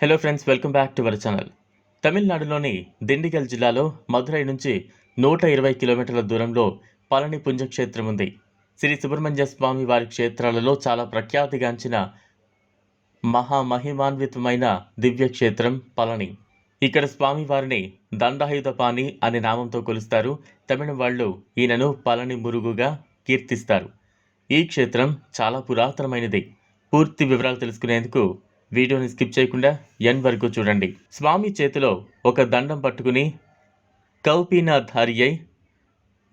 Hello friends welcome back to our channel తమిళనాడులోని దిండిగల్ జిల్లాలో మధురై నుంచి నూట ఇరవై కిలోమీటర్ల దూరంలో పళని పుణ్యక్షేత్రం ఉంది. శ్రీ సుబ్రహ్మణ్య స్వామి వారి క్షేత్రాలలో చాలా ప్రఖ్యాతిగాంచిన మహామహిమాన్వితమైన దివ్యక్షేత్రం పళని ఇక్కడ స్వామివారిని దండాయుధపాణి అనే నామంతో కొలుస్తారు. తమిళ వాళ్ళు ఈయనను పళని మురుగుగా కీర్తిస్తారు. ఈ క్షేత్రం చాలా పురాతనమైనది. పూర్తి వివరాలు తెలుసుకునేందుకు వీడియోని స్కిప్ చేయకుండా ఎన్ వరకు చూడండి. స్వామి చేతిలో ఒక దండం పట్టుకుని కౌపీనాధారి అయి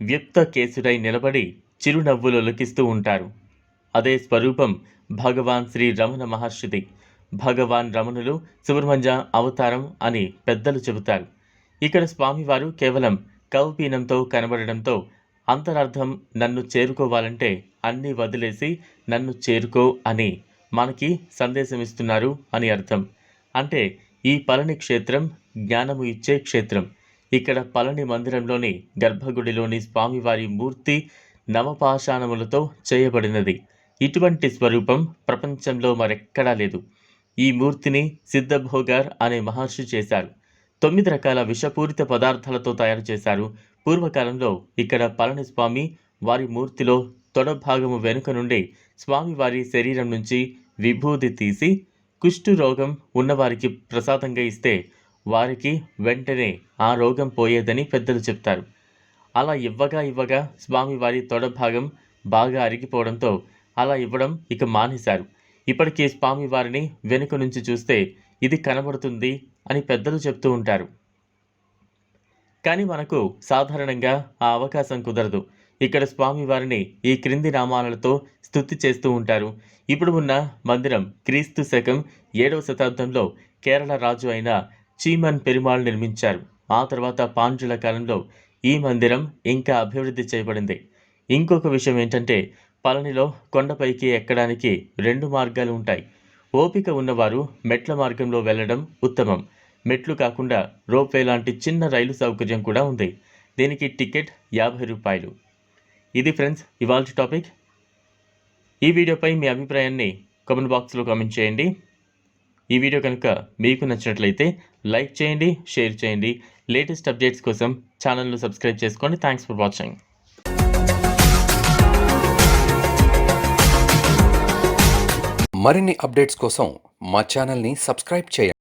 వ్యుక్త కేసుడై నిలబడి చిరునవ్వులు ఒలికిస్తూ ఉంటారు. అదే స్వరూపం భగవాన్ శ్రీ రమణ మహర్షిది. భగవాన్ రమణులు సుబ్రహ్మణ్య అవతారం అని పెద్దలు చెబుతారు. ఇక్కడ స్వామివారు కేవలం కౌపీనంతో కనబడడంతో అంతరార్థం నన్ను చేరుకోవాలంటే అన్నీ వదిలేసి నన్ను చేరుకో అని మనకి సందేశం ఇస్తున్నారు అని అర్థం. అంటే ఈ పళని క్షేత్రం జ్ఞానము ఇచ్చే క్షేత్రం. ఇక్కడ పళని మందిరంలోని గర్భగుడిలోని స్వామివారి మూర్తి నవపాషాణములతో చేయబడినది. ఇటువంటి స్వరూపం ప్రపంచంలో మరెక్కడా లేదు. ఈ మూర్తిని సిద్ధభోగార్ అనే మహర్షి చేశారు. తొమ్మిది రకాల విషపూరిత పదార్థాలతో తయారు చేశారు. పూర్వకాలంలో ఇక్కడ పళనిస్వామి వారి మూర్తిలో తొడ భాగము వెనుక నుండి స్వామివారి శరీరం నుంచి విభూది తీసి కుష్టు రోగం ఉన్నవారికి ప్రసాదంగా ఇస్తే వారికి వెంటనే ఆ రోగం పోయేదని పెద్దలు చెప్తారు. అలా ఇవ్వగా ఇవ్వగా స్వామివారి తొడ భాగం బాగా అరిగిపోవడంతో అలా ఇవ్వడం ఇక మానేశారు. ఇప్పటికీ స్వామివారిని వెనుక నుంచి చూస్తే ఇది కనబడుతుంది అని పెద్దలు చెప్తూ ఉంటారు. కానీ మనకు సాధారణంగా ఆ అవకాశం కుదరదు. ఇక్కడ స్వామివారిని ఈ క్రింది నామాలతో స్తుతి చేస్తూ ఉంటారు. ఇప్పుడు ఉన్న మందిరం క్రీస్తు శకం ఏడవ శతాబ్దంలో కేరళ రాజు అయిన చీమన్ పెరుమాళ్ నిర్మించారు. ఆ తర్వాత పాండ్యుల కాలంలో ఈ మందిరం ఇంకా అభివృద్ధి చేయబడింది. ఇంకొక విషయం ఏంటంటే పళనిలో కొండపైకి ఎక్కడానికి రెండు మార్గాలు ఉంటాయి. ఓపిక ఉన్నవారు మెట్ల మార్గంలో వెళ్ళడం ఉత్తమం. మెట్లు కాకుండా రోప్వే లాంటి చిన్న రైలు సౌకర్యం కూడా ఉంది. దీనికి టికెట్ యాభై రూపాయలు. ఇది ఫ్రెండ్స్ ఇవాళ టాపిక్. ఈ వీడియోపై మీ అభిప్రాయాన్ని కామెంట్ బాక్స్లో కామెంట్ చేయండి. ఈ వీడియో కనుక మీకు నచ్చినట్లయితే లైక్ చేయండి షేర్ చేయండి. లేటెస్ట్ అప్డేట్స్ కోసం ఛానల్ను సబ్స్క్రైబ్ చేసుకోండి. Thanks for watching. మరిన్ని అప్డేట్స్ కోసం మా ఛానల్ని సబ్స్క్రైబ్ చేయండి.